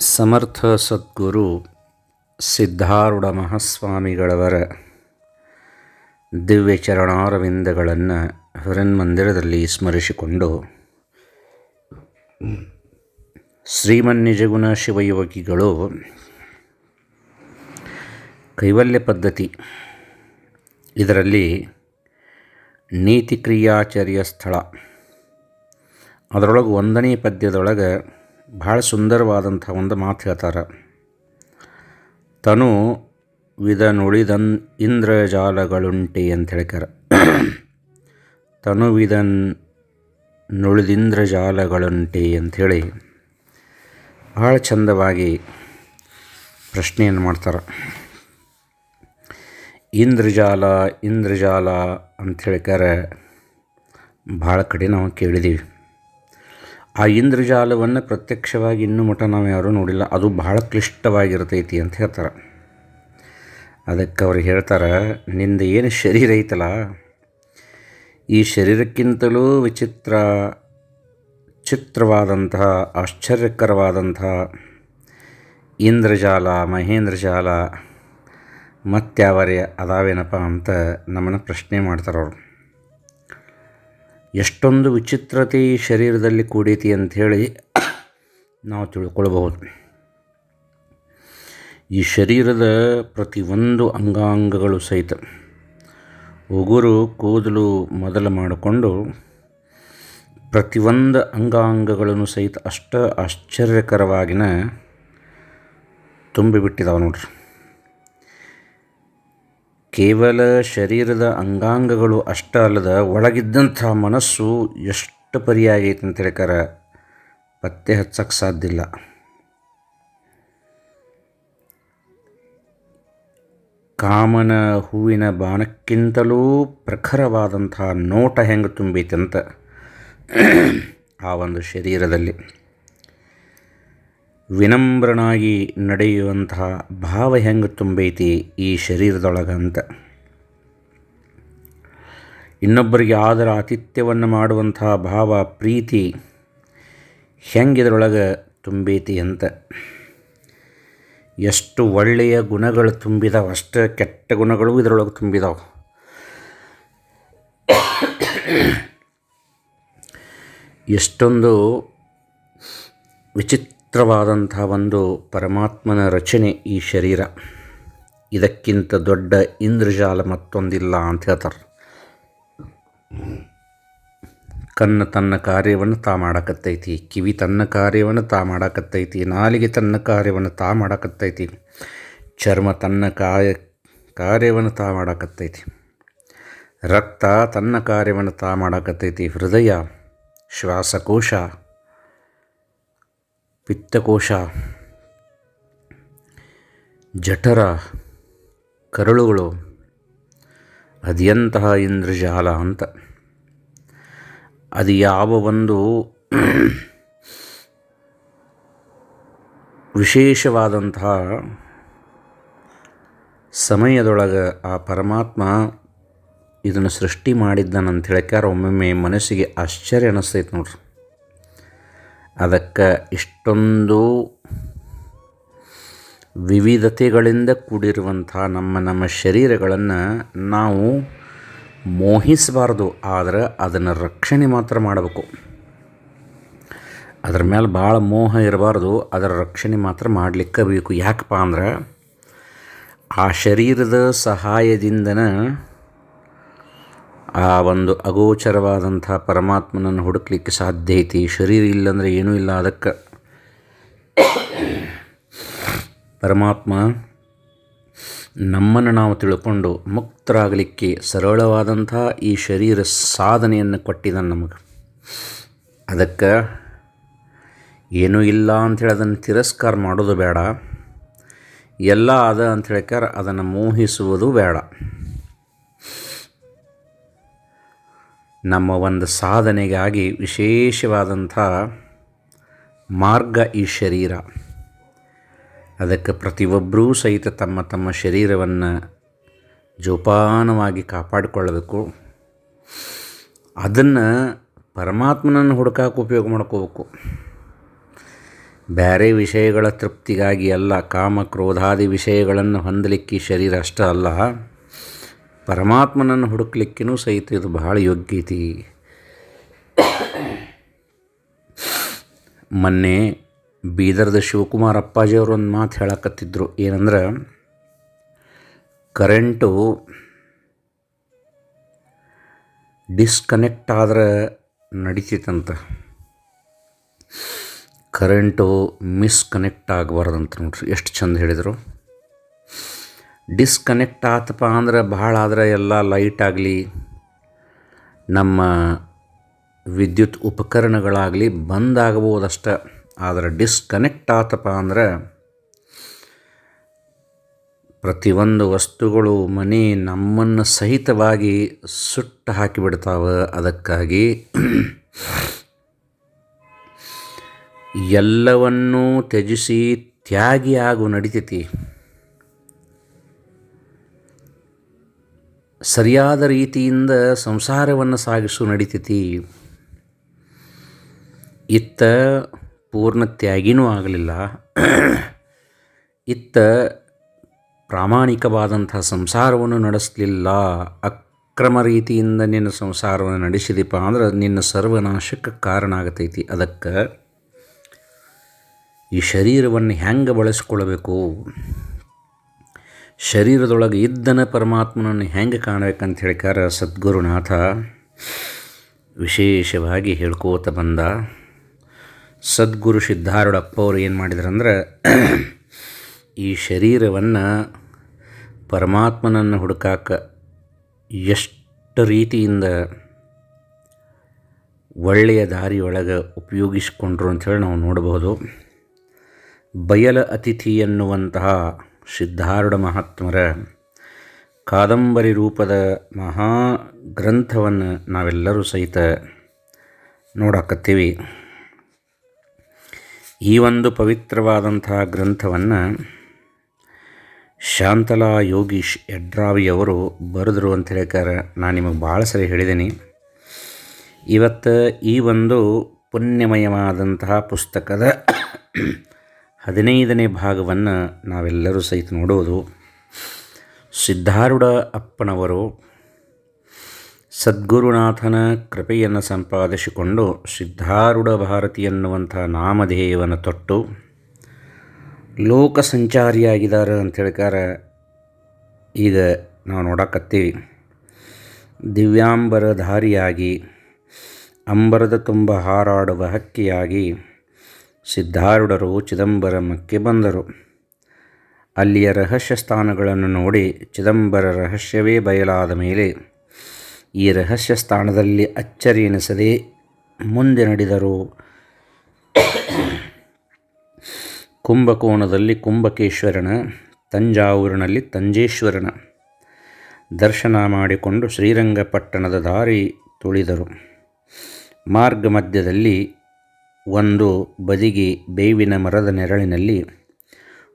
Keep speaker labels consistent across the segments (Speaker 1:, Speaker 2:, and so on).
Speaker 1: ಸಮರ್ಥ ಸದ್ಗುರು ಸಿದ್ಧಾರೂಢ ಮಹಾಸ್ವಾಮಿಗಳವರ ದಿವ್ಯ ಚರಣಾರವಿಂದಗಳನ್ನು ಹರನ್ಮಂದಿರದಲ್ಲಿ ಸ್ಮರಿಸಿಕೊಂಡು ಶ್ರೀಮನ್ನಿಜಗುಣ ಶಿವಯೋಗಿಗಳು ಕೈವಲ್ಯ ಪದ್ಧತಿ. ಇದರಲ್ಲಿ ನೀತಿ ಕ್ರಿಯಾಚರ್ಯ ಸ್ಥಳ. ಅದರೊಳಗೆ ಒಂದನೇ ಪದ್ಯದೊಳಗೆ ಭಾಳ ಸುಂದರವಾದಂಥ ಒಂದು ಮಾತು ಹೇಳ್ತಾರೆ. ತನು ವಿಧ ಇಂದ್ರಜಾಲಗಳುಂಟಿ ಅಂತ ಹೇಳ್ತಾರೆ ತನು ವಿಧನ್ ನುಳಿದಿಂದ್ರಜಾಲಗಳುಂಟೆ ಅಂಥೇಳಿ ಭಾಳ ಚಂದವಾಗಿ ಪ್ರಶ್ನೆಯನ್ನು ಮಾಡ್ತಾರೆ. ಇಂದ್ರಜಾಲ ಇಂದ್ರಜಾಲ ಅಂತ ಹೇಳ್ತಾರೆ ಭಾಳ ಕಡೆ ನಾವು ಕೇಳಿದ್ದೀವಿ ಆ ಇಂದ್ರಜಾಲವನ್ನು ಪ್ರತ್ಯಕ್ಷವಾಗಿ ಇನ್ನೂ ಮಠ ನಾವು ಯಾರೂ ನೋಡಿಲ್ಲ. ಅದು ಬಹಳ ಕ್ಲಿಷ್ಟವಾಗಿರ್ತೈತಿ ಅಂತ ಹೇಳ್ತಾರೆ. ಅದಕ್ಕೆ ಅವ್ರು ಹೇಳ್ತಾರೆ, ನಿಂದು ಏನು ಶರೀರ ಐತಲ್ಲ ಈ ಶರೀರಕ್ಕಿಂತಲೂ ವಿಚಿತ್ರ, ಚಿತ್ರವಾದಂತಹ, ಆಶ್ಚರ್ಯಕರವಾದಂತಹ ಇಂದ್ರಜಾಲ, ಮಹೇಂದ್ರಜಾಲ ಮತ್ತಾವರೇ ಅದಾವೇನಪ್ಪ ಅಂತ ನಮ್ಮನ್ನು ಪ್ರಶ್ನೆ ಮಾಡ್ತಾರೆ ಅವರು. ಎಷ್ಟೊಂದು ವಿಚಿತ್ರತೆ ಈ ಶರೀರದಲ್ಲಿ ಕೂಡೈತಿ ಅಂಥೇಳಿ ನಾವು ತಿಳ್ಕೊಳ್ಬಹುದು. ಈ ಶರೀರದ ಪ್ರತಿಯೊಂದು ಅಂಗಾಂಗಗಳು ಸಹಿತ ಉಗುರು, ಕೂದಲು ಮೊದಲು ಮಾಡಿಕೊಂಡು ಪ್ರತಿಯೊಂದು ಅಂಗಾಂಗಗಳನ್ನು ಸಹಿತ ಅಷ್ಟ ಆಶ್ಚರ್ಯಕರವಾಗಿನ ತುಂಬಿಬಿಟ್ಟಿದಾವೆ ನೋಡ್ರಿ. ಕೇವಲ ಶರೀರದ ಅಂಗಾಂಗಗಳು ಅಷ್ಟ ಅಲ್ಲದ ಒಳಗಿದ್ದಂಥ ಮನಸ್ಸು ಎಷ್ಟು ಪರಿಯಾಗೈತೆ ಅಂತ ಹೇಳ್ಕಾರ ಪತ್ತೆ ಹಚ್ಚಕ್ಕೆ ಸಾಧ್ಯ ಇಲ್ಲ. ಕಾಮನ ಹೂವಿನ ಬಾಣಕ್ಕಿಂತಲೂ ಪ್ರಖರವಾದಂಥ ನೋಟ ಹೆಂಗೆ ತುಂಬೈತೆ ಆ ಒಂದು ಶರೀರದಲ್ಲಿ. ವಿನಮ್ರನಾಗಿ ನಡೆಯುವಂತಹ ಭಾವ ಹೆಂಗೆ ತುಂಬೈತಿ ಈ ಶರೀರದೊಳಗಂತ? ಇನ್ನೊಬ್ಬರಿಗೆ ಆದರ ಆತಿಥ್ಯವನ್ನು ಮಾಡುವಂತಹ ಭಾವ, ಪ್ರೀತಿ ಹೆಂಗಿದ್ರೊಳಗೆ ತುಂಬೈತಿ ಅಂತ. ಎಷ್ಟು ಒಳ್ಳೆಯ ಗುಣಗಳು ತುಂಬಿದಾವೆ, ಅಷ್ಟು ಕೆಟ್ಟ ಗುಣಗಳು ಇದರೊಳಗೆ ತುಂಬಿದಾವೆ. ಎಷ್ಟೊಂದು ವಿಚಿತ್ರವಾದಂಥ ಒಂದು ಪರಮಾತ್ಮನ ರಚನೆ ಈ ಶರೀರ. ಇದಕ್ಕಿಂತ ದೊಡ್ಡ ಇಂದ್ರಜಾಲ ಮತ್ತೊಂದಿಲ್ಲ ಅಂತ ಹೇಳ್ತಾರೆ. ಕಣ್ಣು ತನ್ನ ಕಾರ್ಯವನ್ನು ತಾ ಮಾಡಕತ್ತೈತಿ, ಕಿವಿ ತನ್ನ ಕಾರ್ಯವನ್ನು ತಾ ಮಾಡಕತ್ತೈತಿ, ನಾಲಿಗೆ ತನ್ನ ಕಾರ್ಯವನ್ನು ತಾ ಮಾಡಕತ್ತೈತಿ, ಚರ್ಮ ತನ್ನ ಕಾಯ ಕಾರ್ಯವನ್ನು ತಾ ಮಾಡಕತ್ತೈತಿ, ರಕ್ತ ತನ್ನ ಕಾರ್ಯವನ್ನು ತಾ ಮಾಡಕತ್ತೈತಿ, ಹೃದಯ ಶ್ವಾಸಕೋಶ ಪಿತ್ತಕೋಶ ಜಠರ, ಕರಳುಗಳು ಅದೆಂತಹ ಇಂದ್ರಜಾಲ ಅಂತ. ಅದು ಯಾವ ಒಂದು ವಿಶೇಷವಾದಂತಹ ಸಮಯದೊಳಗೆ ಆ ಪರಮಾತ್ಮ ಇದನ್ನು ಸೃಷ್ಟಿ ಮಾಡಿದ್ದಾನಂತ ಹೇಳ್ಕಾರ ಒಮ್ಮೊಮ್ಮೆ ಮನಸ್ಸಿಗೆ ಆಶ್ಚರ್ಯ ಅನ್ನಿಸ್ತೈತೆ ನೋಡ್ರಿ. ಅದಕ್ಕೆ ಇಷ್ಟೊಂದು ವಿವಿಧತೆಗಳಿಂದ ಕೂಡಿರುವಂಥ ನಮ್ಮ ನಮ್ಮ ಶರೀರಗಳನ್ನು ನಾವು ಮೋಹಿಸಬಾರ್ದು. ಆದರೆ ಅದನ್ನು ರಕ್ಷಣೆ ಮಾತ್ರ ಮಾಡಬೇಕು. ಅದರ ಮೇಲೆ ಭಾಳ ಮೋಹ ಇರಬಾರ್ದು. ಅದರ ರಕ್ಷಣೆ ಮಾತ್ರ ಮಾಡಲಿಕ್ಕೆ ಬೇಕು. ಯಾಕಪ್ಪ ಅಂದ್ರೆ ಆ ಶರೀರದ ಸಹಾಯದಿಂದನ ಆ ಒಂದು ಅಗೋಚರವಾದಂಥ ಪರಮಾತ್ಮನನ್ನು ಹುಡುಕ್ಲಿಕ್ಕೆ ಸಾಧ್ಯ ಐತಿ. ಶರೀರ ಇಲ್ಲಂದರೆ ಏನೂ ಇಲ್ಲ ಅದಕ್ಕೆ. ಪರಮಾತ್ಮ, ನಮ್ಮನ್ನು ನಾವು ತಿಳ್ಕೊಂಡು ಮುಕ್ತರಾಗಲಿಕ್ಕೆ ಸರಳವಾದಂಥ ಈ ಶರೀರ ಸಾಧನೆಯನ್ನು ಕೊಟ್ಟಿದ ನಮಗೆ. ಅದಕ್ಕೆ ಏನೂ ಇಲ್ಲ ಅಂಥೇಳಿ ಅದನ್ನು ತಿರಸ್ಕಾರ ಮಾಡೋದು ಬೇಡ. ಎಲ್ಲ ಅದ ಅಂತ ಹೇಳ್ಕಾರ ಅದನ್ನು ಮೋಹಿಸುವುದು ಬೇಡ. ನಮ್ಮ ಒಂದು ಸಾಧನೆಗಾಗಿ ವಿಶೇಷವಾದಂಥ ಮಾರ್ಗ ಈ ಶರೀರ. ಅದಕ್ಕೆ ಪ್ರತಿಯೊಬ್ಬರೂ ಸಹಿತ ತಮ್ಮ ತಮ್ಮ ಶರೀರವನ್ನು ಜೋಪಾನವಾಗಿ ಕಾಪಾಡಿಕೊಳ್ಳಬೇಕು. ಅದನ್ನು ಪರಮಾತ್ಮನನ್ನು ಹುಡುಕಾಕ ಉಪಯೋಗ ಮಾಡ್ಕೋಬೇಕು. ಬೇರೆ ವಿಷಯಗಳ ತೃಪ್ತಿಗಾಗಿ ಅಲ್ಲ, ಕಾಮ ಕ್ರೋಧಾದಿ ವಿಷಯಗಳನ್ನು ಹೊಂದಲಿಕ್ಕೆ ಶರೀರ ಅಷ್ಟೇ ಅಲ್ಲ. ಪರಮಾತ್ಮನನ್ನು ಹುಡುಕ್ಲಿಕ್ಕೂ ಸಹಿತ ಇದು ಬಹಳ ಯೋಗ್ಯ ಐತಿ ಮೊನ್ನೆ ಬೀದರ್ದ ಶಿವಕುಮಾರ್ ಅಪ್ಪಾಜಿಯವರು ಒಂದು ಮಾತು ಹೇಳಕತ್ತಿದ್ರು. ಏನಂದ್ರೆ, ಕರೆಂಟು ಡಿಸ್ಕನೆಕ್ಟ್ ಆದ್ರೆ ನಡಿತೈತಂತ ಕರೆಂಟು ಮಿಸ್ಕನೆಕ್ಟ್ ಆಗಬಾರ್ದಂತ ನೋಡ್ರಿ. ಎಷ್ಟು ಚಂದ ಹೇಳಿದರು. ಡಿಸ್ಕನೆಕ್ಟ್ ಆತಪ್ಪ ಅಂದ್ರೆ ಭಾಳ ಆದ್ರೆ ಎಲ್ಲ ಲೈಟ್ ಆಗಲಿ, ನಮ್ಮ ವಿದ್ಯುತ್ ಉಪಕರಣಗಳಾಗಲಿ ಬಂದಾಗಬಹುದಷ್ಟೆ ಆದರೆ ಡಿಸ್ಕನೆಕ್ಟ್ ಆತಪ್ಪ ಅಂದ್ರೆ ಪ್ರತಿಯೊಂದು ವಸ್ತುಗಳು ಮನೆ ನಮ್ಮನ್ನು ಸಹಿತವಾಗಿ ಸುಟ್ಟು ಹಾಕಿಬಿಡ್ತಾವೆ ಅದಕ್ಕಾಗಿ ಎಲ್ಲವನ್ನೂ ತ್ಯಜಿಸಿ ತ್ಯಾಗಿ ಆಗು ನಡಿತೈತಿ. ಸರಿಯಾದ ರೀತಿಯಿಂದ ಸಂಸಾರವನ್ನು ಸಾಗಿಸು ನಡಿತೈತಿ. ಇತ್ತ ಪೂರ್ಣ ತ್ಯಾಗಿನೂ ಆಗಲಿಲ್ಲ. ಇತ್ತ ಪ್ರಾಮಾಣಿಕವಾದಂಥ ಸಂಸಾರವನ್ನು ನಡೆಸಲಿಲ್ಲ. ಅಕ್ರಮ ರೀತಿಯಿಂದ ನಿನ್ನ ಸಂಸಾರವನ್ನು ನಡೆಸಿದೀಪ ಅಂದ್ರೆ ನಿನ್ನ ಸರ್ವನಾಶಕ್ಕೆ ಕಾರಣ ಆಗತೈತಿ. ಅದಕ್ಕೆ ಈ ಶರೀರವನ್ನು ಹೆಂಗೆ ಬಳಸ್ಕೊಳ್ಬೇಕು? ಶರೀರದೊಳಗೆ ಇದ್ದನ ಪರಮಾತ್ಮನನ್ನು ಹೆಂಗೆ ಕಾಣಬೇಕಂತ ಹೇಳಿಕಾರ ಸದ್ಗುರುನಾಥ. ವಿಶೇಷವಾಗಿ ಹೇಳ್ಕೋತ ಬಂದ ಸದ್ಗುರು ಸಿದ್ಧಾರೂಢಪ್ಪ ಅವರು ಏನು ಮಾಡಿದ್ರಂದ್ರೆ, ಈ ಶರೀರವನ್ನು ಪರಮಾತ್ಮನನ್ನು ಹುಡುಕಾಕ ಎಷ್ಟು ರೀತಿಯಿಂದ ಒಳ್ಳೆಯ ದಾರಿಯೊಳಗೆ ಉಪಯೋಗಿಸಿಕೊಂಡ್ರು ಅಂಥೇಳಿ ನಾವು ನೋಡಬಹುದು ಬಯಲ ಅತಿಥಿ ಎನ್ನುವಂತಹ ಸಿದ್ಧಾರೂಢ ಮಹಾತ್ಮರ ಕಾದಂಬರಿ ರೂಪದ ಮಹಾ ಗ್ರಂಥವನ್ನು ನಾವೆಲ್ಲರೂ ಸಹಿತ ನೋಡಾಕತ್ತೀವಿ. ಈ ಒಂದು ಪವಿತ್ರವಾದಂತಹ ಗ್ರಂಥವನ್ನು ಶಾಂತಲಾ ಯೋಗೀಶ್ ಯಡ್ರಾವಿಯವರು ಬರೆದರು ಅಂತ ಹೇಳ್ತಾರೆ ನಾನು ನಿಮಗೆ ಭಾಳ ಸರಿ ಹೇಳಿದ್ದೀನಿ ಇವತ್ತು ಈ ಒಂದು ಪುಣ್ಯಮಯವಾದಂತಹ ಪುಸ್ತಕದ ಹದಿನೈದನೇ ಭಾಗವನ್ನು ನಾವೆಲ್ಲರೂ ಸಹಿತ ನೋಡೋದು. ಸಿದ್ಧಾರೂಢ ಅಪ್ಪನವರು ಸದ್ಗುರುನಾಥನ ಕೃಪೆಯನ್ನು ಸಂಪಾದಿಸಿಕೊಂಡು ಸಿದ್ಧಾರೂಢ ಭಾರತಿ ಎನ್ನುವಂಥ ನಾಮಧೇಯವನ್ನು ತೊಟ್ಟು ಲೋಕ ಸಂಚಾರಿಯಾಗಿದ್ದಾರೆ ಅಂತ ಹೇಳ್ಕಾರ ಈಗ ನಾವು ನೋಡಕತ್ತೀವಿ. ದಿವ್ಯಾಂಬರಧಾರಿಯಾಗಿ, ಅಂಬರದ ತುಂಬ ಹಾರಾಡುವ ಹಕ್ಕಿಯಾಗಿ ಸಿದ್ಧಾರೂಢರು ಚಿದಂಬರಮಕ್ಕೆ ಬಂದರು. ಅಲ್ಲಿಯ ರಹಸ್ಯ ಸ್ಥಾನಗಳನ್ನು ನೋಡಿ ಚಿದಂಬರ ರಹಸ್ಯವೇ ಬಯಲಾದ ಮೇಲೆ ಈ ರಹಸ್ಯ ಸ್ಥಾನದಲ್ಲಿ ಅಚ್ಚರಿ ಎನಿಸದೆ ಮುಂದೆ ನಡೆದರು. ಕುಂಭಕೋಣದಲ್ಲಿ ಕುಂಭಕೇಶ್ವರನ, ತಂಜಾವೂರಿನಲ್ಲಿ ತಂಜೇಶ್ವರನ ದರ್ಶನ ಮಾಡಿಕೊಂಡು ಶ್ರೀರಂಗಪಟ್ಟಣದ ದಾರಿ ತುಳಿದರು. ಮಾರ್ಗ ಮಧ್ಯದಲ್ಲಿ ಒಂದು ಬದಿಗೆ ಬೇವಿನ ಮರದ ನೆರಳಿನಲ್ಲಿ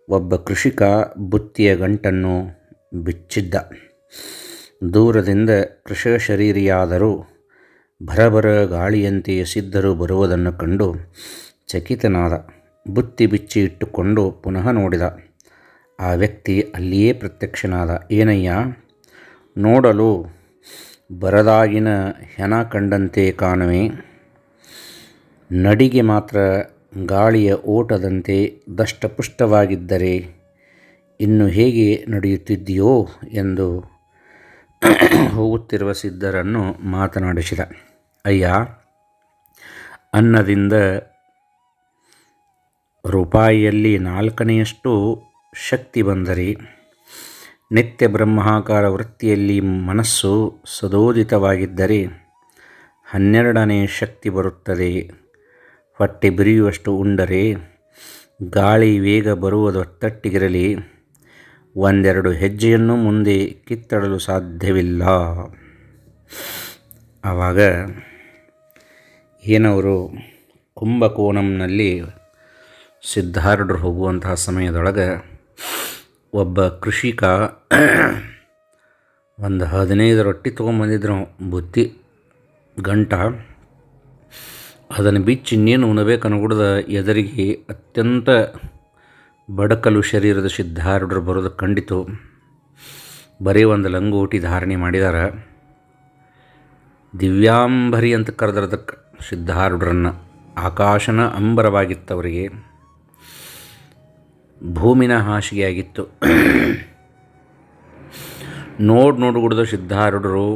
Speaker 1: ಒಬ್ಬ ಕೃಷಿಕ ಬುತ್ತಿಯ ಗಂಟನ್ನು ಬಿಚ್ಚಿದ್ದ. ದೂರದಿಂದ ಕೃಷಿ ಶರೀರಿಯಾದರೂ ಭರಭರ ಗಾಳಿಯಂತೆ ಸಿದ್ಧರು ಬರುವುದನ್ನು ಕಂಡು ಚಕಿತನಾದ. ಬುತ್ತಿ ಬಿಚ್ಚಿ ಇಟ್ಟುಕೊಂಡು ಪುನಃ ನೋಡಿದ. ಆ ವ್ಯಕ್ತಿ ಅಲ್ಲಿಯೇ ಪ್ರತ್ಯಕ್ಷನಾದ. ಏನಯ್ಯ, ನೋಡಲು ಬರದಾಗಿನ ಹೆಣ ಕಂಡಂತೆ ಕಾಣುವೆ. ನಡಿಗೆ ಮಾತ್ರ ಗಾಳಿಯ ಓಟದಂತೆ ದಷ್ಟಪುಷ್ಟವಾಗಿದ್ದರೆ ಇನ್ನು ಹೇಗೆ ನಡೆಯುತ್ತಿದೆಯೋ ಎಂದು ಹೋಗುತ್ತಿರುವ ಸಿದ್ಧರನ್ನು ಮಾತನಾಡಿಸಿದ. ಅಯ್ಯ, ಅನ್ನದಿಂದ ರೂಪಾಯಿಯಲ್ಲಿ ನಾಲ್ಕನೆಯಷ್ಟು ಶಕ್ತಿ ಬಂದರೆ ನಿತ್ಯ ಬ್ರಹ್ಮಾಕಾರ ವೃತ್ತಿಯಲ್ಲಿ ಮನಸ್ಸು ಸದೋದಿತವಾಗಿದ್ದರೆ ಹನ್ನೆರಡನೇ ಶಕ್ತಿ ಬರುತ್ತದೆ. ಹೊಟ್ಟೆ ಬಿರಿಯುವಷ್ಟು ಉಂಡರೆ, ಗಾಳಿ ವೇಗ ಬರುವುದು ತಟ್ಟಿಗಿರಲಿ ಒಂದೆರಡು ಹೆಜ್ಜೆಯನ್ನು ಮುಂದೆ ಕಿತ್ತಡಲು ಸಾಧ್ಯವಿಲ್ಲ. ಆವಾಗ ಏನವರು ಕುಂಭಕೋಣಂನಲ್ಲಿ ಸಿದ್ಧಾರ್ಢರು ಹೋಗುವಂತಹ ಸಮಯದೊಳಗೆ ಒಬ್ಬ ಕೃಷಿಕ ಒಂದು ಹದಿನೈದು ರೊಟ್ಟಿ ತೊಗೊಂಬಂದಿದ್ರು ಬುತ್ತಿ ಗಂಟ. ಅದನ್ನು ಬಿಚ್ಚಿ ಇನ್ನೇನು ಉಣಬೇಕನ್ನುಗುಡ್ದ ಎದರಿಗೆ ಅತ್ಯಂತ ಬಡಕಲು ಶರೀರದ ಸಿದ್ಧಾರೂಢರು ಬರೋದು ಕಂಡಿತು. ಬರೀ ಒಂದು ಲಂಗೋಟಿ ಧಾರಣೆ ಮಾಡಿದಾರ. ದಿವ್ಯಾಂಬರಿ ಅಂತ ಕರೆದಿರೋದಕ್ಕೆ ಸಿದ್ಧಾರೂಢರನ್ನು ಆಕಾಶನ ಅಂಬರವಾಗಿತ್ತವರಿಗೆ ಭೂಮಿನ ಹಾಸಿಗೆಯಾಗಿತ್ತು. ನೋಡಿ ನೋಡುಗುಡ್ದು ಸಿದ್ಧಾರೂಢರು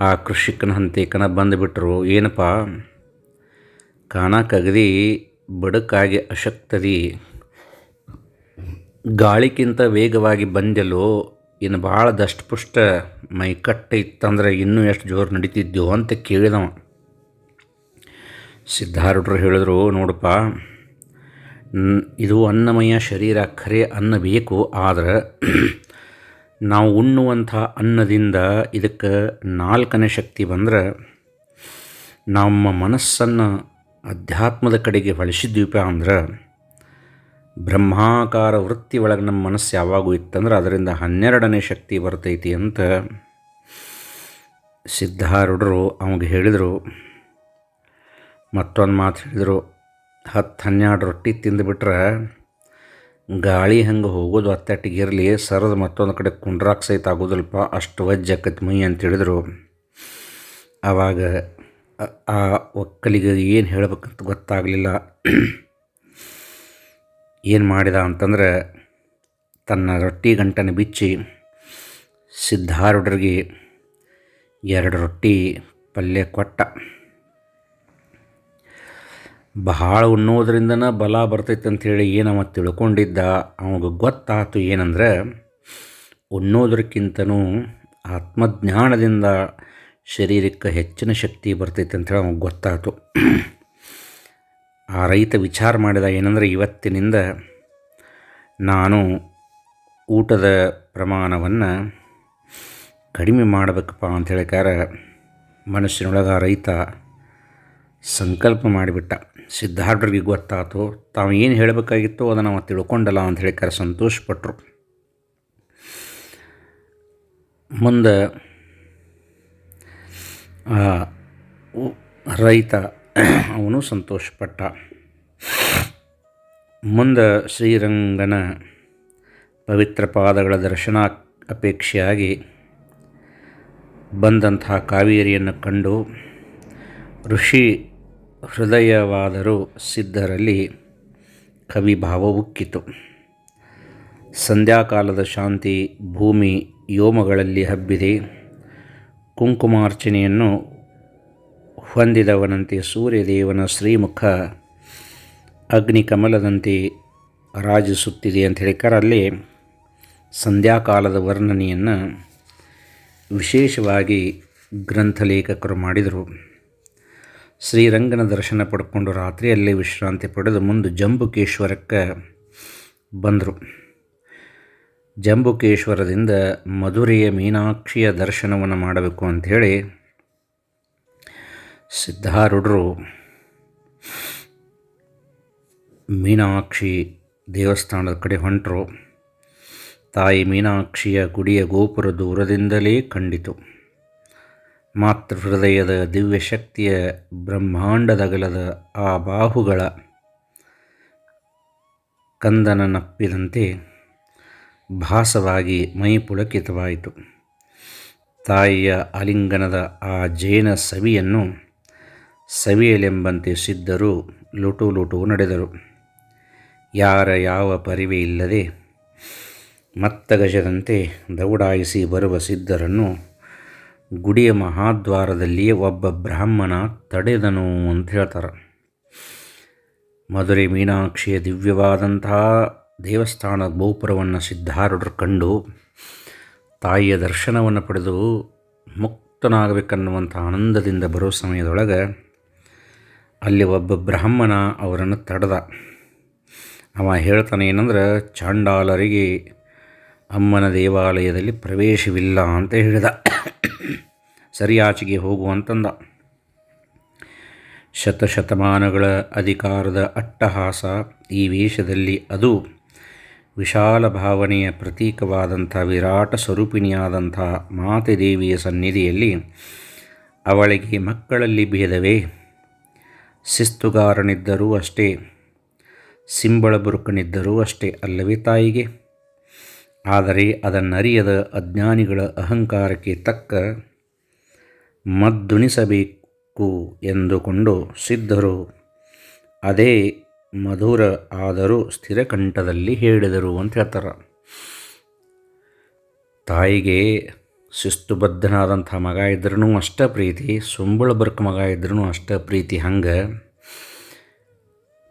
Speaker 1: ಆ ಕೃಷಿಕನ ಹಂತೇಕನ ಬಂದುಬಿಟ್ರು, ಏನಪ್ಪ? ಕಾಣಕಗದಿ ಬಡಕಾಗಿ ಅಶಕ್ತದಿ. ಗಾಳಿಗಿಂತ ವೇಗವಾಗಿ ಬಂದೆಲ್ಲೋ ಇನ್ನು ಭಾಳ ದಷ್ಟಪುಷ್ಟ ಮೈಕಟ್ಟು ಇತ್ತಂದ್ರೆ ಇನ್ನೂ ಎಷ್ಟು ಜೋರು ನಡೀತಿದ್ದೆವು ಅಂತ ಕೇಳಿದವ. ಸಿದ್ಧಾರೂಢರು ಹೇಳಿದ್ರು, ನೋಡಪ್ಪ ಇದು ಅನ್ನಮಯ ಶರೀರ, ಖರೆ ಅನ್ನ ಬೇಕು ಆದ್ರೆ ನಾವು ಉಣ್ಣುವಂಥ ಅನ್ನದಿಂದ ಇದಕ್ಕೆ ನಾಲ್ಕನೇ ಶಕ್ತಿ ಬಂದರೆ ನಮ್ಮ ಮನಸ್ಸನ್ನು ಅಧ್ಯಾತ್ಮದ ಕಡೆಗೆ ಬಳಸಿದ್ವೀಪ ಅಂದ್ರೆ ಬ್ರಹ್ಮಾಕಾರ ವೃತ್ತಿ ಒಳಗೆ ನಮ್ಮ ಮನಸ್ಸು ಯಾವಾಗೂ ಇತ್ತಂದ್ರೆ ಅದರಿಂದ ಹನ್ನೆರಡನೇ ಶಕ್ತಿ ಬರ್ತೈತಿ ಅಂತ ಸಿದ್ಧಾರೂಢರು ಅವಂಗೆ ಹೇಳಿದರು. ಮತ್ತೊಂದು ಮಾತು ಹೇಳಿದರು, ಹತ್ತು ಹನ್ನೆರಡು ರೊಟ್ಟಿ ತಿಂದುಬಿಟ್ರೆ ಗಾಳಿ ಹಂಗೆ ಹೋಗೋದು ಅತ್ತಟ್ಟಿಗೆ ಇರಲಿ, ಸರದ ಮತ್ತೊಂದು ಕಡೆ ಕುಂಡ್ರಾಕ್ ಸಹಿತ ಆಗೋದಿಲ್ಲಪ್ಪ, ಅಷ್ಟು ವಜ್ಜಾಕತಿ ಮೈ ಅಂತ ಹೇಳಿದರು. ಆವಾಗ ಆ ಒಕ್ಕಲಿಗೆ ಏನು ಹೇಳ್ಬೇಕಂತ ಗೊತ್ತಾಗಲಿಲ್ಲ. ಏನು ಮಾಡಿದ ಅಂತಂದ್ರೆ ತನ್ನ ರೊಟ್ಟಿ ಗಂಟನ್ನು ಬಿಚ್ಚಿ ಸಿದ್ಧಾರೂಢರಿಗೆ ಎರಡು ರೊಟ್ಟಿ ಪಲ್ಯ ಕೊಟ್ಟ. ಬಹಳ ಉಣ್ಣೋದ್ರಿಂದನ ಬಲ ಬರ್ತೈತೆ ಅಂಥೇಳಿ ಏನವ ತಿಳ್ಕೊಂಡಿದ್ದ, ಅವಾಗ ಗೊತ್ತಾಯ್ತು ಏನಂದ್ರೆ ಉಣ್ಣೋದ್ರಕ್ಕಿಂತನೂ ಆತ್ಮಜ್ಞಾನದಿಂದ ಶರೀರಕ್ಕೆ ಹೆಚ್ಚಿನ ಶಕ್ತಿ ಬರ್ತೈತೆ ಅಂಥೇಳಿ ಅವಾಗ ಗೊತ್ತಾಯ್ತು ಆ ರೈತ ವಿಚಾರ ಮಾಡಿದ ಏನಂದರೆ, ಇವತ್ತಿನಿಂದ ನಾನು ಊಟದ ಪ್ರಮಾಣವನ್ನು ಕಡಿಮೆ ಮಾಡಬೇಕಪ್ಪ ಅಂತ ಹೇಳಿಕಾರ ಮನಸ್ಸಿನೊಳಗೆ ಆ ರೈತ ಸಂಕಲ್ಪ ಮಾಡಿಬಿಟ್ಟ. ಸಿದ್ಧಾರ್ಥರಿಗೆ ಗೊತ್ತಾಯ್ತು ತಾವು ಏನು ಹೇಳಬೇಕಾಗಿತ್ತು ಅದನ್ನು ನಾವು ತಿಳ್ಕೊಂಡಲ್ಲ ಅಂತ ಹೇಳಿಕಾರೆ ಸಂತೋಷಪಟ್ಟರು ಮುಂದೆ ರೈತ ಅವನು ಸಂತೋಷಪಟ್ಟ. ಮುಂದೆ ಶ್ರೀರಂಗನ ಪವಿತ್ರ ಪಾದಗಳ ದರ್ಶನ ಅಪೇಕ್ಷೆಯಾಗಿ ಬಂದಂತಹ ಕಾವೇರಿಯನ್ನು ಕಂಡು ಋಷಿ ಹೃದಯವಾದರೂ ಸಿದ್ಧರಲ್ಲಿ ಕವಿಭಾವ ಉಕ್ಕಿತು ಸಂಧ್ಯಾಕಾಲದ ಶಾಂತಿ ಭೂಮಿ ಯೋಮಗಳಲ್ಲಿ ಹಬ್ಬಿದೆ. ಕುಂಕುಮಾರ್ಚನೆಯನ್ನು ಹೊಂದಿದವನಂತೆ ಸೂರ್ಯದೇವನ ಶ್ರೀಮುಖ ಅಗ್ನಿಕಮಲದಂತೆ ರಾಜಿಸುತ್ತಿದೆ ಅಂತ ಹೇಳಿಕಾರ ಅಲ್ಲಿ ಸಂಧ್ಯಾಕಾಲದ ವರ್ಣನೆಯನ್ನು ವಿಶೇಷವಾಗಿ ಗ್ರಂಥಲೇಖಕರು ಮಾಡಿದರು. ಶ್ರೀರಂಗನ ದರ್ಶನ ಪಡ್ಕೊಂಡು ರಾತ್ರಿಯಲ್ಲಿ ವಿಶ್ರಾಂತಿ ಪಡೆದು ಮುಂದೆ ಜಂಬುಕೇಶ್ವರಕ್ಕೆ ಬಂದರು. ಜಂಬುಕೇಶ್ವರದಿಂದ ಮಧುರೆಯ ಮೀನಾಕ್ಷಿಯ ದರ್ಶನವನ್ನು ಮಾಡಬೇಕು ಅಂಥೇಳಿ ಸಿದ್ಧಾರೂಢರು ಮೀನಾಕ್ಷಿ ದೇವಸ್ಥಾನದ ಕಡೆ ಹೊಂಟರು. ತಾಯಿ ಮೀನಾಕ್ಷಿಯ ಗುಡಿಯ ಗೋಪುರ ದೂರದಿಂದಲೇ ಕಂಡಿತು. ಮಾತೃ ಹೃದಯದ ದಿವ್ಯ ಶಕ್ತಿಯ ಬ್ರಹ್ಮಾಂಡದಗಲದ ಆ ಬಾಹುಗಳ ಕಂದನ ನಪ್ಪಿದಂತೆ ಭಾಸವಾಗಿ ಮೈ ಪುಳಕಿತವಾಯಿತು ತಾಯಿಯ ಆಲಿಂಗನದ ಆ ಜೇನ ಸವಿಯನ್ನು ಸವಿಯಲೆಂಬಂತೆ ಸಿದ್ಧರು ಲುಟು ಲುಟು ನಡೆದರು. ಯಾರ ಯಾವ ಪರಿವೆ ಇಲ್ಲದೆ ಮತ್ತಗಜದಂತೆ ದೌಡಾಯಿಸಿ ಬರುವ ಸಿದ್ಧರನ್ನು ಗುಡಿಯ ಮಹಾದ್ವಾರದಲ್ಲಿ ಒಬ್ಬ ಬ್ರಾಹ್ಮಣ ತಡೆದನು ಅಂತ ಹೇಳ್ತಾರೆ. ಮಧುರೆ ಮೀನಾಕ್ಷಿಯ ದಿವ್ಯವಾದಂತಹ ದೇವಸ್ಥಾನ ಗೋಪುರವನ್ನು ಸಿದ್ಧಾರೂಢರು ಕಂಡು ತಾಯಿಯ ದರ್ಶನವನ್ನು ಪಡೆದು ಮುಕ್ತನಾಗಬೇಕನ್ನುವಂಥ ಆನಂದದಿಂದ ಬರೋ ಸಮಯದೊಳಗೆ ಅಲ್ಲಿ ಒಬ್ಬ ಬ್ರಾಹ್ಮಣ ಅವರನ್ನು ತಡೆದ. ಅವ ಹೇಳ್ತಾನೆ ಏನಂದ್ರೆ, ಚಾಂಡಾಲರಿಗೆ ಅಮ್ಮನ ದೇವಾಲಯದಲ್ಲಿ ಪ್ರವೇಶವಿಲ್ಲ ಅಂತ ಹೇಳಿದ. ಸರಿಯಾಚಿಗೆ ಹೋಗುವಂತಂದ ಶತಶತಮಾನಗಳ ಅಧಿಕಾರದ ಅಟ್ಟಹಾಸ ಈ ವೇಷದಲ್ಲಿ ಅದು ವಿಶಾಲ ಭಾವನೆಯ ಪ್ರತೀಕವಾದಂಥ ವಿರಾಟ ಸ್ವರೂಪಿಣಿಯಾದಂಥ ಮಾತೆದೇವಿಯ ಸನ್ನಿಧಿಯಲ್ಲಿ ಅವಳಿಗೆ ಮಕ್ಕಳಲ್ಲಿ ಭೇದವೇ. ಶಿಸ್ತುಗಾರನಿದ್ದರೂ ಅಷ್ಟೇ, ಸಿಂಬಳ ಬುರುಕನಿದ್ದರೂ ಅಷ್ಟೇ ಅಲ್ಲವೇ ತಾಯಿಗೆ. ಆದರೆ ಅದನ್ನರಿಯದ ಅಜ್ಞಾನಿಗಳ ಅಹಂಕಾರಕ್ಕೆ ತಕ್ಕ ಮದ್ದುಣಿಸಬೇಕು ಎಂದುಕೊಂಡು ಸಿದ್ಧರು ಅದೇ ಮಧುರ ಆದರೂ ಸ್ಥಿರಕಂಠದಲ್ಲಿ ಹೇಳಿದರು ಅಂತ ಹೇಳ್ತಾರೆ. ತಾಯಿಗೆ ಶಿಸ್ತುಬದ್ಧನಾದಂಥ ಮಗ ಇದ್ರೂ ಅಷ್ಟ ಪ್ರೀತಿ, ಸುಂಬಳ ಬರ್ಕ ಮಗ ಇದ್ರೂ ಅಷ್ಟ ಪ್ರೀತಿ ಹಂಗೆ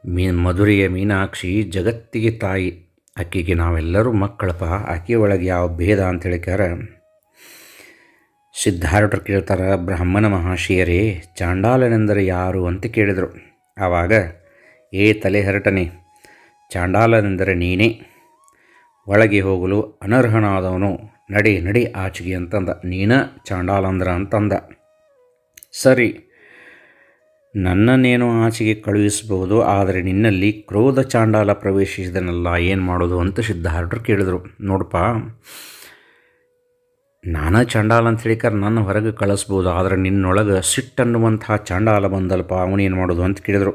Speaker 1: ಮೀ ಮಧುರೆಯ ಮೀನಾಕ್ಷಿ ಜಗತ್ತಿಗೆ ತಾಯಿ ಆಕೆಗೆ ನಾವೆಲ್ಲರೂ ಮಕ್ಕಳಪ್ಪ ಆಕೆ ಒಳಗೆ ಯಾವ ಭೇದ ಅಂತ ಹೇಳಿಕಾರ ಸಿದ್ಧಾರ್ಥರು ಕೇಳ್ತಾರೆ, ಬ್ರಾಹ್ಮಣ ಮಹಾಶಿಯರೇ ಚಾಂಡಾಲನೆಂದರೆ ಯಾರು ಅಂತ ಕೇಳಿದರು. ಆವಾಗ, ಏ ತಲೆ ಹರಟನೆ, ಚಾಂಡಾಲನೆಂದರೆ ನೀನೇ. ಒಳಗೆ ಹೋಗಲು ಅನರ್ಹನಾದವನು, ನಡಿ ನಡಿ ಆಚೆಗೆ ಅಂತಂದ. ನೀನ ಚಾಂಡಾಲಂದ್ರ ಅಂತಂದ. ಸರಿ ನನ್ನನ್ನೇನು ಆಚೆಗೆ ಕಳುಹಿಸಬಹುದು, ಆದರೆ ನಿನ್ನಲ್ಲಿ ಕ್ರೋಧ ಚಾಂಡಾಲ ಪ್ರವೇಶಿಸಿದನಲ್ಲ, ಏನು ಮಾಡೋದು ಅಂತ ಸಿದ್ಧಾರ್ಢರು ಕೇಳಿದರು. ನೋಡಪ್ಪ ನಾನು ಚಾಂಡಾಲ ಅಂತ ಹೇಳಿಕರ್ ನನ್ನ ಹೊರಗೆ ಕಳಿಸ್ಬೋದು, ಆದರೆ ನಿನ್ನೊಳಗೆ ಸಿಟ್ಟನ್ನುವಂಥ ಚಾಂಡಾಲ ಬಂದಲ್ಪ ಅವನೇನು ಮಾಡೋದು ಅಂತ ಕೇಳಿದರು.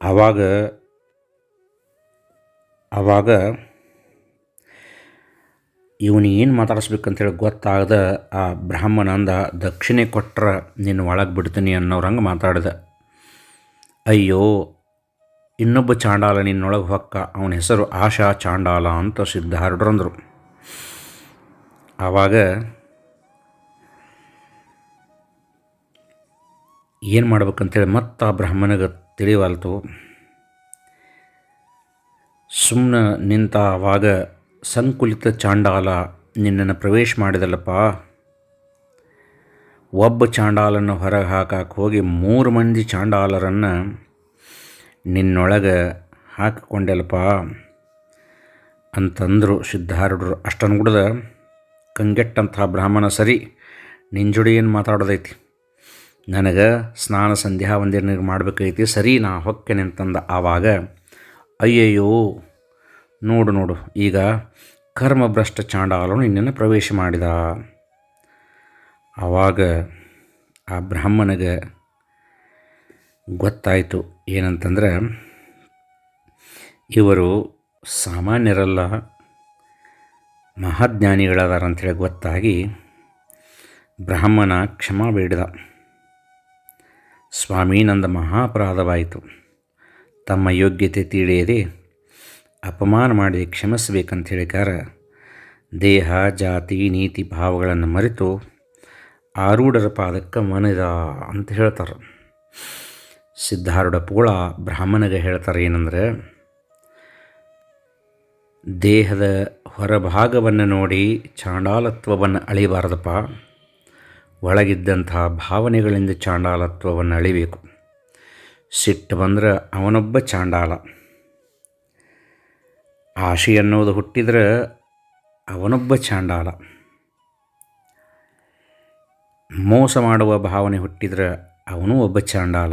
Speaker 1: ಆವಾಗ ಆವಾಗ ಇವನು ಏನು ಮಾತಾಡಿಸ್ಬೇಕಂತೇಳಿ ಗೊತ್ತಾಗದ, ಆ ಬ್ರಾಹ್ಮಣ ಅಂದ, ದಕ್ಷಿಣೆ ಕೊಟ್ರೆ ನಿನ್ನ ಒಳಗೆ ಬಿಡ್ತೀನಿ ಅನ್ನೋರಂಗೆ ಮಾತಾಡಿದ. ಅಯ್ಯೋ, ಇನ್ನೊಬ್ಬ ಚಾಂಡಾಲ ನಿನ್ನೊಳಗೆ ಹೊಕ್ಕ, ಅವನ ಹೆಸರು ಆಶಾ ಚಾಂಡಾಲ ಅಂತ ಸಿದ್ಧಾರ್ಡ್ರಂದರು ಆವಾಗ ಏನು ಮಾಡ್ಬೇಕಂತೇಳಿ ಮತ್ತೆ ಆ ಬ್ರಾಹ್ಮಣಗೆ ತಿಳಿವಲ್ತು. ಸುಮ್ಮನೆ ನಿಂತ ಆವಾಗ ಸಂಕುಲಿತ ಚಾಂಡಾಲ ನಿನ್ನನ್ನು ಪ್ರವೇಶ ಮಾಡಿದಲ್ಲಪ್ಪ. ಒಬ್ಬ ಚಾಂಡಾಲನ್ನು ಹೊರಗೆ ಹಾಕಕ್ಕೆ ಹೋಗಿ ಮೂರು ಮಂದಿ ಚಾಂಡಾಲರನ್ನು ನಿನ್ನೊಳಗೆ ಹಾಕಿಕೊಂಡೆಲ್ಲಪ್ಪ ಅಂತಂದರು ಸಿದ್ಧಾರೂಢರು. ಅಷ್ಟನ್ನು ಕುಡ್ದ ಕಂಗೆಟ್ಟಂಥ ಬ್ರಾಹ್ಮಣ ಸರಿ ನಿಂಜುಡಿ ಜೋಡಿ ಏನು ಮಾತಾಡೋದೈತಿ? ನನಗೆ ಸ್ನಾನ ಸಂಧ್ಯಾ ವಂದನೆ ಮಾಡಬೇಕೈತಿ ಸರಿ ನಾ ಹೊಕ್ಕೆ ಅಂತಂದ ಆವಾಗ, ಅಯ್ಯಯ್ಯೋ, ನೋಡು ನೋಡು, ಈಗ ಕರ್ಮಭ್ರಷ್ಟ ಚಾಂಡಾಲನು ನಿನ್ನನ್ನು ಪ್ರವೇಶ ಮಾಡಿದ. ಆವಾಗ ಆ ಬ್ರಾಹ್ಮಣಗೆ ಗೊತ್ತಾಯಿತು ಏನಂತಂದ್ರೆ, ಇವರು ಸಾಮಾನ್ಯರಲ್ಲ, ಮಹಾಜ್ಞಾನಿಗಳದಾರ ಅಂಥೇಳಿ ಗೊತ್ತಾಗಿ ಬ್ರಾಹ್ಮಣ ಕ್ಷಮ ಬೇಡಿದ. ಸ್ವಾಮಿ ನಂದ ಮಹಾಪರಾಧವಾಯಿತು. ತಮ್ಮ ಯೋಗ್ಯತೆ ತಿಳಿಯದೆ ಅಪಮಾನ ಮಾಡಿ ಕ್ಷಮಿಸಬೇಕಂತ ಹೇಳಿಕಾರ ದೇಹ, ಜಾತಿ, ನೀತಿ, ಭಾವಗಳನ್ನು ಮರೆತು ಆರೂಢರ ಪಾದಕ್ಕೆ ಮನಿದ ಅಂತ ಹೇಳ್ತಾರೆ. ಸಿದ್ಧಾರೂಢ ಪೋಳ ಬ್ರಾಹ್ಮಣಗೆ ಹೇಳ್ತಾರೆ ಏನಂದರೆ, ದೇಹದ ಹೊರಭಾಗವನ್ನು ನೋಡಿ ಚಾಂಡಾಲತ್ವವನ್ನು ಅಳಿಬಾರ್ದಪ್ಪ. ಒಳಗಿದ್ದಂಥ ಭಾವನೆಗಳಿಂದ ಚಾಂಡಾಲತ್ವವನ್ನು ಅಳಿಬೇಕು. ಸಿಟ್ಟು ಬಂದ್ರೆ ಅವನೊಬ್ಬ ಚಾಂಡಾಲ. ಆಶೆ ಅನ್ನೋದು ಹುಟ್ಟಿದ್ರೆ ಅವನೊಬ್ಬ ಚಾಂಡಾಲ. ಮೋಸ ಮಾಡುವ ಭಾವನೆ ಹುಟ್ಟಿದ್ರೆ ಅವನು ಒಬ್ಬ ಚಾಂಡಾಲ.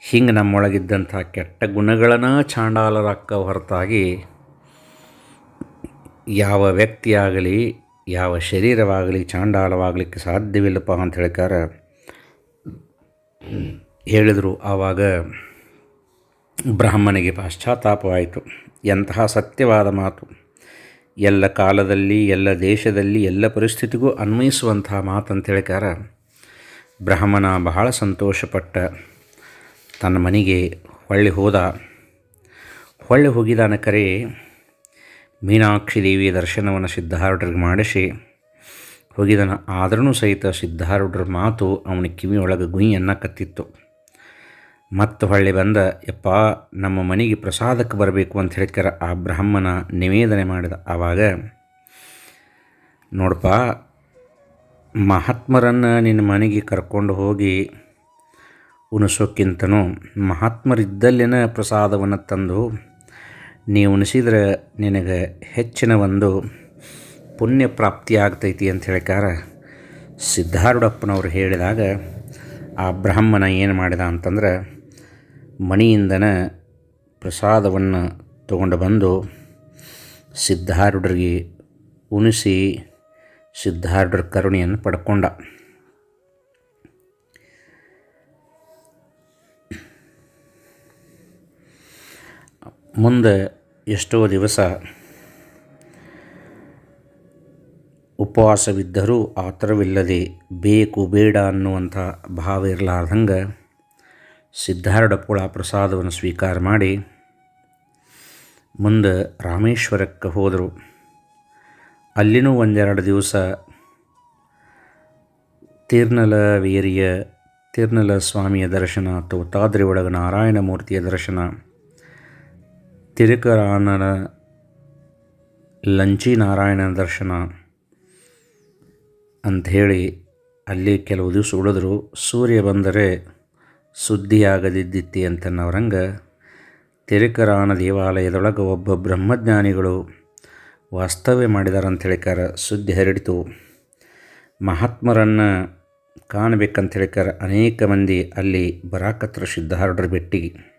Speaker 1: ಹಿಂಗೆ ನಮ್ಮೊಳಗಿದ್ದಂಥ ಕೆಟ್ಟ ಗುಣಗಳನ್ನು ಚಾಂಡಾಲರಕ್ಕ ಹೊರತಾಗಿ ಯಾವ ವ್ಯಕ್ತಿಯಾಗಲಿ, ಯಾವ ಶರೀರವಾಗಲಿ, ಚಾಂಡಾಲವಾಗಲಿಕ್ಕೆ ಸಾಧ್ಯವಿಲ್ಲಪ್ಪ ಅಂತ ಹೇಳ್ಕಾರ ಹೇಳಿದರು ಆವಾಗ ಬ್ರಾಹ್ಮಣಿಗೆ ಪಾಶ್ಚಾತ್ತಾಪವಾಯಿತು ಎಂತಹ ಸತ್ಯವಾದ ಮಾತು. ಎಲ್ಲ ಕಾಲದಲ್ಲಿ, ಎಲ್ಲ ದೇಶದಲ್ಲಿ, ಎಲ್ಲ ಪರಿಸ್ಥಿತಿಗೂ ಅನ್ವಯಿಸುವಂತಹ ಮಾತಂತ ಹೇಳಿಕಾರ ಬ್ರಾಹ್ಮಣ ಬಹಳ ಸಂತೋಷಪಟ್ಟ. ತನ್ನ ಮನೆಗೆ ಹೊಳ್ಳಿ ಹೋದ. ಹೊಳ್ಳಿ ಹೋಗಿದಾನ ಕರೆ ಮೀನಾಕ್ಷಿ ದೇವಿಯ ದರ್ಶನವನ್ನು ಸಿದ್ಧಾರೂಢರಿಗೆ ಮಾಡಿಸಿ, ಹೋಗಿದನ ಆದ್ರೂ ಸಹಿತ ಸಿದ್ಧಾರೂಢರ ಮಾತು ಅವನ ಕಿವಿಯೊಳಗೆ ಗುಂಯನ್ನು ಅನ್ನಕತ್ತಿತ್ತು ಮತ್ತು ಹೊಳ್ಳಿ ಬಂದ, ಯಪ್ಪ, ನಮ್ಮ ಮನೆಗೆ ಪ್ರಸಾದಕ್ಕೆ ಬರಬೇಕು ಅಂತ ಹೇಳ್ತಾರೆ ಆ ಬ್ರಾಹ್ಮಣ ನಿವೇದನೆ ಮಾಡಿದ ಆವಾಗ, ನೋಡಪ್ಪ, ಮಹಾತ್ಮರನ್ನು ನಿನ್ನ ಮನೆಗೆ ಕರ್ಕೊಂಡು ಹೋಗಿ ಉಣಿಸೋಕ್ಕಿಂತನೂ ಮಹಾತ್ಮರಿದ್ದಲ್ಲಿನ ಪ್ರಸಾದವನ್ನು ತಂದು ನೀವು ಉಣಿಸಿದ್ರೆ ನಿನಗೆ ಹೆಚ್ಚಿನ ಒಂದು ಪುಣ್ಯ ಪ್ರಾಪ್ತಿ ಆಗ್ತೈತಿ ಅಂತ ಹೇಳ್ಕಾರ ಸಿದ್ಧಾರೂಢಪ್ಪನವರು ಹೇಳಿದಾಗ ಆ ಬ್ರಾಹ್ಮಣ ಏನು ಮಾಡಿದ ಅಂತಂದ್ರೆ ಮಣಿಯಿಂದನ ಪ್ರಸಾದವನ್ನು ತಗೊಂಡು ಬಂದು ಸಿದ್ಧಾರೂಢರಿಗೆ ಉಣಿಸಿ ಸಿದ್ಧಾರೂಢರ ಕರುಣೆಯನ್ನು ಪಡ್ಕೊಂಡ. ಮುಂದೆ ಎಷ್ಟೋ ದಿವಸ ಉಪವಾಸವಿದ್ದರೂ ಆತರವಿಲ್ಲದೆ ಬೇಕು ಬೇಡ ಅನ್ನುವಂಥ ಭಾವ ಇರಲಾರ್ದಂಗೆ ಸಿದ್ಧಾರೂಢಪ್ಪಳ ಪ್ರಸಾದವನ್ನು ಸ್ವೀಕಾರ ಮಾಡಿ ಮುಂದೆ ರಾಮೇಶ್ವರಕ್ಕೆ ಹೋದರು. ಅಲ್ಲಿನೂ ಒಂದೆರಡು ದಿವಸ ತೀರ್ನಲ ವೀರ್ಯ ತೀರ್ನಲ ಸ್ವಾಮಿಯ ದರ್ಶನ ತೋತಾದ್ರಿ ಒಳಗೆ ನಾರಾಯಣ ಮೂರ್ತಿಯ ದರ್ಶನ, ತಿರುಕರಾನನ ಲಂಚಿ ನಾರಾಯಣನ ದರ್ಶನ ಅಂಥೇಳಿ ಅಲ್ಲಿ ಕೆಲವು ದಿವಸ ಉಳಿದ್ರು. ಸೂರ್ಯ ಬಂದರೆ ಸುದ್ದಿಯಾಗದಿದ್ದಿತ್ತಿ ಅಂತನ್ನೋರಂಗೆ ತಿರುಕರಾನ ದೇವಾಲಯದೊಳಗೆ ಒಬ್ಬ ಬ್ರಹ್ಮಜ್ಞಾನಿಗಳು ವಾಸ್ತವ್ಯ ಮಾಡಿದಾರೆ ಅಂತ ಹೇಳಿಕಾರ ಸುದ್ದಿ ಹರಡಿತು. ಮಹಾತ್ಮರನ್ನು ಕಾಣಬೇಕಂತ ಹೇಳಿಕಾರ ಅನೇಕ ಮಂದಿ ಅಲ್ಲಿ ಬರಾಕತ್ರ ಸಿದ್ಧಾರೂಢರ ಭೇಟಿಗೆ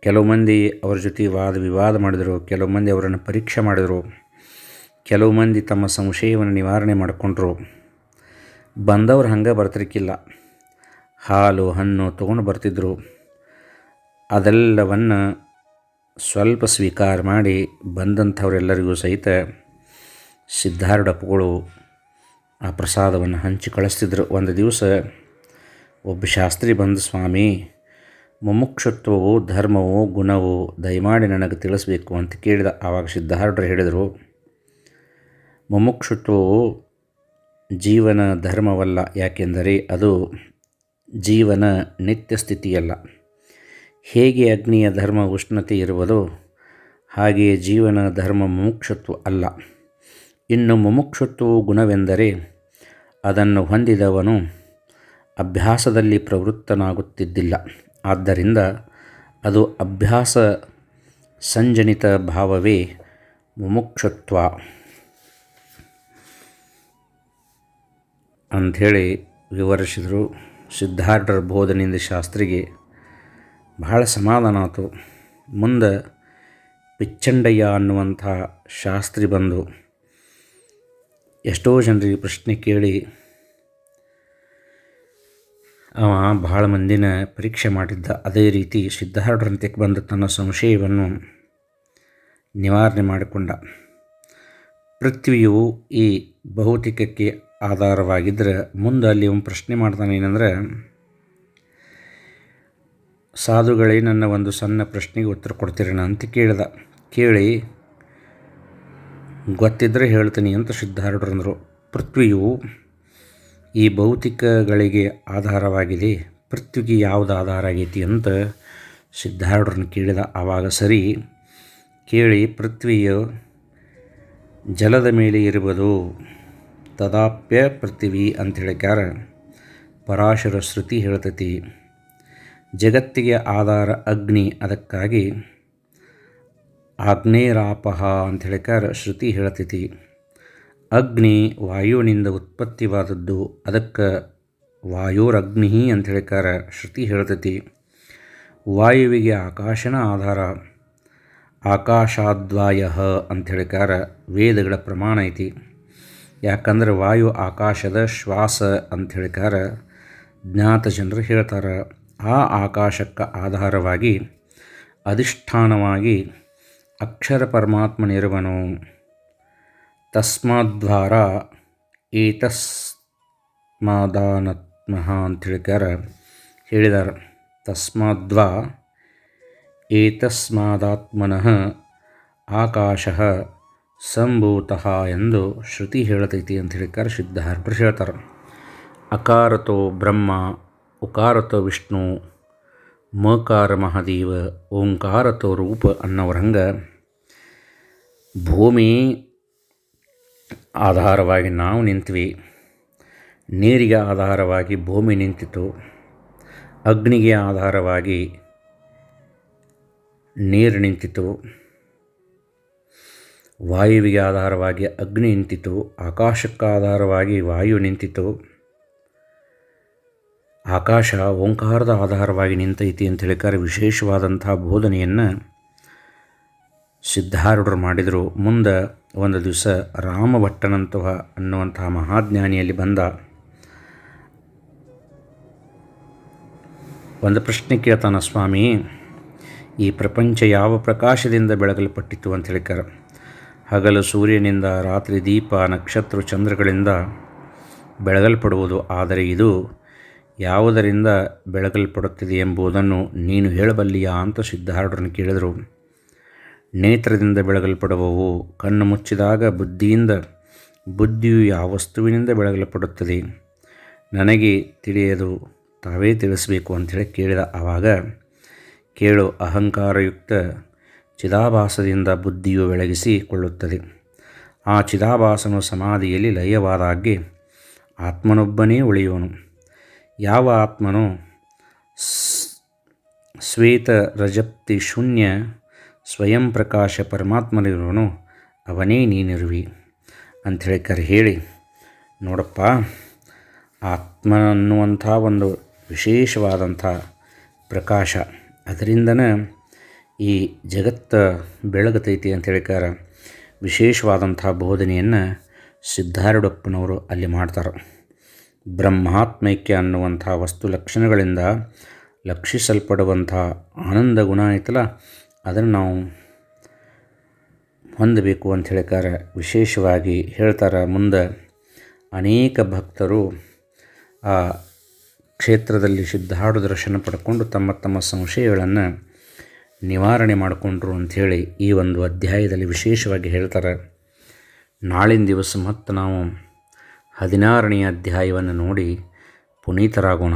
Speaker 1: ಕೆಲವು ಮಂದಿ ಅವ್ರ ಜೊತೆ ವಾದ ವಿವಾದ ಮಾಡಿದರು, ಕೆಲವು ಮಂದಿ ಅವರನ್ನು ಪರೀಕ್ಷೆ ಮಾಡಿದರು, ಕೆಲವು ಮಂದಿ ತಮ್ಮ ಸಂಶಯವನ್ನು ನಿವಾರಣೆ ಮಾಡಿಕೊಂಡ್ರು. ಬಂದವ್ರು ಹಂಗೆ ಬರ್ತಿರ್ಕಿಲ್ಲ. ಹಾಲು, ಹಣ್ಣು ತೊಗೊಂಡು ಬರ್ತಿದ್ರು. ಅದೆಲ್ಲವನ್ನು ಸ್ವಲ್ಪ ಸ್ವೀಕಾರ ಮಾಡಿ ಬಂದಂಥವರೆಲ್ಲರಿಗೂ ಸಹಿತ ಸಿದ್ಧಾರೂಢಪ್ಪಗಳು ಆ ಪ್ರಸಾದವನ್ನು ಹಂಚಿ ಕಳಿಸ್ತಿದ್ರು. ಒಂದು ದಿವಸ ಒಬ್ಬ ಶಾಸ್ತ್ರಿ ಬಂದು, ಸ್ವಾಮಿ, ಮುಮುಕ್ಷತ್ವವು, ಧರ್ಮವು, ಗುಣವು ದಯಮಾಡಿ ನನಗೆ ತಿಳಿಸ್ಬೇಕು ಅಂತ ಕೇಳಿದ. ಆವಾಗ ಸಿದ್ಧಾರ್ಡ್ರು ಹೇಳಿದರು, ಮುಮುಕ್ಷತ್ವವು ಜೀವನ ಧರ್ಮವಲ್ಲ. ಯಾಕೆಂದರೆ ಅದು ಜೀವನ ನಿತ್ಯ ಸ್ಥಿತಿಯಲ್ಲ. ಹೇಗೆ ಅಗ್ನಿಯ ಧರ್ಮ ಉಷ್ಣತೆ ಇರುವುದೋ ಹಾಗೆಯೇ ಜೀವನ ಧರ್ಮ ಮುಮುಕ್ಷತ್ವ ಅಲ್ಲ. ಇನ್ನು ಮುಮುಕ್ಷತ್ವವು ಗುಣವೆಂದರೆ ಅದನ್ನು ಹೊಂದಿದವನು ಅಭ್ಯಾಸದಲ್ಲಿ ಪ್ರವೃತ್ತನಾಗುತ್ತಿದ್ದಿಲ್ಲ. ಆದ್ದರಿಂದ ಅದು ಅಭ್ಯಾಸ ಸಂಜನಿತ ಭಾವವೇ ಮುಮುಕ್ಷತ್ವ. ಅಂಥೇಳಿ ವಿವರಿಸಿದರು ಸಿದ್ಧಾರ್ಥರ ಬೋಧನೆಯಿಂದ ಶಾಸ್ತ್ರಿಗೆ ಬಹಳ ಸಮಾಧಾನ ಆಯಿತು ಮುಂದೆ ಪಿಚ್ಚಂಡಯ್ಯ ಅನ್ನುವಂಥ ಶಾಸ್ತ್ರಿ ಬಂದು ಎಷ್ಟೋ ಜನರಿಗೆ ಪ್ರಶ್ನೆ ಕೇಳಿ ಅವ ಭಾಳ ಮಂದಿನ ಪರೀಕ್ಷೆ ಮಾಡಿದ್ದ. ಅದೇ ರೀತಿ ಸಿದ್ಧಾರ್ಢರಂತೆ ಬಂದ ತನ್ನ ಸಂಶಯವನ್ನು ನಿವಾರಣೆ ಮಾಡಿಕೊಂಡ. ಪೃಥ್ವಿಯು ಈ ಭೌತಿಕಕ್ಕೆ ಆಧಾರವಾಗಿದ್ದರೆ ಮುಂದೆ ಅಲ್ಲಿ ಒಂದು ಪ್ರಶ್ನೆ ಮಾಡ್ತಾನೆ ಏನಂದ್ರೆ, ಸಾಧುಗಳೇ, ನನ್ನ ಒಂದು ಸಣ್ಣ ಪ್ರಶ್ನೆಗೆ ಉತ್ತರ ಕೊಡ್ತೀರೇನ? ಅಂತ ಕೇಳಿದ. ಕೇಳಿ ಗೊತ್ತಿದ್ದರೆ ಹೇಳ್ತೀನಿ ಅಂತ ಸಿದ್ಧಾರೂಢರಂದರು ಪೃಥ್ವಿಯು ಈ ಭೌತಿಕಗಳಿಗೆ ಆಧಾರವಾಗಿದೆ. ಪೃಥ್ವಿಗೆ ಯಾವುದು ಆಧಾರ ಆಗೈತಿ? ಅಂತ ಸಿದ್ಧಾರೂಢರನ್ನು ಕೇಳಿದ. ಆವಾಗ ಸರಿ, ಕೇಳಿ, ಪೃಥ್ವಿಯು ಜಲದ ಮೇಲೆ ಇರುವುದು. ತದಾಪ್ಯ ಪೃಥ್ವಿ ಅಂತ ಹೇಳಿಕ್ಯಾರ. ಪರಾಶರ ಶ್ರುತಿ ಹೇಳ್ತೈತಿ, ಜಗತ್ತಿಗೆ ಆಧಾರ ಅಗ್ನಿ ಅದಕ್ಕಾಗಿ ಆಗ್ನೇಯರಾಪಹ ಅಂತ ಹೇಳಿಕಾರ ಶ್ರುತಿ ಹೇಳ್ತೈತಿ. ಅಗ್ನಿ ವಾಯುವಿನಿಂದ ಉತ್ಪತ್ತಿವಾದದ್ದು ಅದಕ್ಕೆ ವಾಯುರಗ್ನಿ ಅಂತ ಹೇಳಿಕಾರ ಶ್ರುತಿ ಹೇಳ್ತೈತಿ. ವಾಯುವಿಗೆ ಆಕಾಶನ ಆಧಾರ ಆಕಾಶಾದ್ವಾಯ ಅಂತ ಹೇಳಿಕಾರ ವೇದಗಳ ಪ್ರಮಾಣ ಐತಿ. ಯಾಕಂದ್ರೆ ವಾಯು ಆಕಾಶದ ಶ್ವಾಸ ಅಂತ ಹೇಳಿಕಾರ ಜ್ಞಾತ ಜನರು ಹೇಳ್ತಾರೆ. ಆ ಆಕಾಶಕ್ಕೆ ಆಧಾರವಾಗಿ ಅಧಿಷ್ಠಾನವಾಗಿ ಅಕ್ಷರ ಪರಮಾತ್ಮನಿರುವನು ತಸ್ಮಾದ್ವಾರ ಏತಸ್ಮಾದಾನತ್ಮಃ ಅಂತ ಹೇಳಿಕಾರ ಹೇಳಿದ್ದಾರೆ ತಸ್ಮಾದ್ವಾ ಏತಸ್ಮಾದಾತ್ಮನಃ ಆಕಾಶ ಸಂಭೂತಃ ಎಂದು ಶ್ರುತಿ ಹೇಳತೈತಿ ಅಂತ ಹೇಳಿಕಾರ ಸಿದ್ಧಾರ್ಪರು ಹೇಳ್ತಾರೆ. ಅಕಾರತೋ ಬ್ರಹ್ಮ, ಉಕಾರತೋ ವಿಷ್ಣು, ಮಕಾರ ಮಹಾದೇವ, ಓಂಕಾರತೋ ರೂಪ ಅನ್ನೋರ ಹಂಗೆ ಭೂಮಿ ಆಧಾರವಾಗಿ ನಾವು ನಿಂತ್ವಿ. ನೀರಿಗೆ ಆಧಾರವಾಗಿ ಭೂಮಿ ನಿಂತಿತು. ಅಗ್ನಿಗೆ ಆಧಾರವಾಗಿ ನೀರು ನಿಂತಿತು. ವಾಯುವಿಗೆ ಆಧಾರವಾಗಿ ಅಗ್ನಿ ನಿಂತಿತು, ಆಕಾಶಕ್ಕಾಧಾರವಾಗಿ ವಾಯು ನಿಂತಿತು. ಆಕಾಶ ಓಂಕಾರದ ಆಧಾರವಾಗಿ ನಿಂತೈತಿ ಅಂತ ಹೇಳಿಕಾರೆ ವಿಶೇಷವಾದಂಥ ಬೋಧನೆಯನ್ನು ಸಿದ್ಧಾರೂಢರು ಮಾಡಿದರು. ಮುಂದೆ ಒಂದು ದಿವಸ ರಾಮಭಟ್ಟನಂತಹ ಅನ್ನುವಂತಹ ಮಹಾಜ್ಞಾನಿಯಲ್ಲಿ ಬಂದ ಒಂದು ಪ್ರಶ್ನೆ ಕೇಳ್ತಾನ ಸ್ವಾಮಿ, ಈ ಪ್ರಪಂಚ ಯಾವ ಪ್ರಕಾಶದಿಂದ ಬೆಳಗಲ್ಪಟ್ಟಿತ್ತು ಅಂತ ಹೇಳ್ತಾರೆ ಹಗಲು ಸೂರ್ಯನಿಂದ, ರಾತ್ರಿ ದೀಪ, ನಕ್ಷತ್ರ ಚಂದ್ರಗಳಿಂದ ಬೆಳಗಲ್ಪಡುವುದು. ಆದರೆ ಇದು ಯಾವುದರಿಂದ ಬೆಳಗಲ್ಪಡುತ್ತಿದೆ ಎಂಬುದನ್ನು ನೀನು ಹೇಳಬಲ್ಲಿಯಾ ಅಂತ ಸಿದ್ಧಾರೂಢರನ್ನು ಕೇಳಿದರು. ನೇತ್ರದಿಂದ ಬೆಳಗಲ್ಪಡುವವು ಕಣ್ಣು ಮುಚ್ಚಿದಾಗ ಬುದ್ಧಿಯಿಂದ, ಬುದ್ಧಿಯು ಯಾವ ವಸ್ತುವಿನಿಂದ ಬೆಳಗಲ್ಪಡುತ್ತದೆ? ನನಗೆ ತಿಳಿಯದು, ತಾವೇ ತಿಳಿಸಬೇಕು ಅಂಥೇಳಿ ಕೇಳಿದ ಆವಾಗ, ಕೇಳು ಅಹಂಕಾರಯುಕ್ತ ಚಿದಾಭಾಸದಿಂದ ಬುದ್ಧಿಯು ಬೆಳಗಿಸಿಕೊಳ್ಳುತ್ತದೆ. ಆ ಚಿದಾಭಾಸನು ಸಮಾಧಿಯಲ್ಲಿ ಲಯವಾದಾಗೆ ಆತ್ಮನೊಬ್ಬನೇ ಉಳಿಯುವನು. ಯಾವ ಆತ್ಮನು ಶ್ವೇತ ರಜಪ್ತಿ ಶೂನ್ಯ ಸ್ವಯಂ ಪ್ರಕಾಶ ಪರಮಾತ್ಮನಿರುವನು ಅವನೇ ನೀನಿರುವಿ. ಅಂಥೇಳಿ ಕರೆ ಹೇಳಿ, ನೋಡಪ್ಪ ಆತ್ಮ ಅನ್ನುವಂಥ ಒಂದು ವಿಶೇಷವಾದಂಥ ಪ್ರಕಾಶ ಅದರಿಂದನೇ ಈ ಜಗತ್ತು ಬೆಳಗತೈತಿ ಅಂತ ಹೇಳಿಕಾರ ವಿಶೇಷವಾದಂಥ ಬೋಧನೆಯನ್ನು ಸಿದ್ಧಾರೂಢಪ್ಪನವರು ಅಲ್ಲಿ ಮಾಡ್ತಾರೆ. ಬ್ರಹ್ಮಾತ್ಮೈಕ್ಯ ಅನ್ನುವಂಥ ವಸ್ತು ಲಕ್ಷಣಗಳಿಂದ ಲಕ್ಷಿಸಲ್ಪಡುವಂಥ ಆನಂದ ಗುಣ ಐತಲ್ಲ, ಅದನ್ನು ನಾವು ಹೊಂದಬೇಕು ಅಂತ ಹೇಳಿಕಾರ ವಿಶೇಷವಾಗಿ ಹೇಳ್ತಾರೆ. ಮುಂದೆ ಅನೇಕ ಭಕ್ತರು ಆ ಕ್ಷೇತ್ರದಲ್ಲಿ ಸಿದ್ಧಾಡು ದರ್ಶನ ಪಡ್ಕೊಂಡು ತಮ್ಮ ತಮ್ಮ ಸಂಶಯಗಳನ್ನು ನಿವಾರಣೆ ಮಾಡಿಕೊಂಡ್ರು ಅಂಥೇಳಿ ಈ ಒಂದು ಅಧ್ಯಾಯದಲ್ಲಿ ವಿಶೇಷವಾಗಿ ಹೇಳ್ತಾರೆ. ನಾಳಿನ ದಿವಸ ಮತ್ತು ನಾವು ಹದಿನಾರನೆಯ ಅಧ್ಯಾಯವನ್ನು ನೋಡಿ ಪುನೀತರಾಗೋಣ.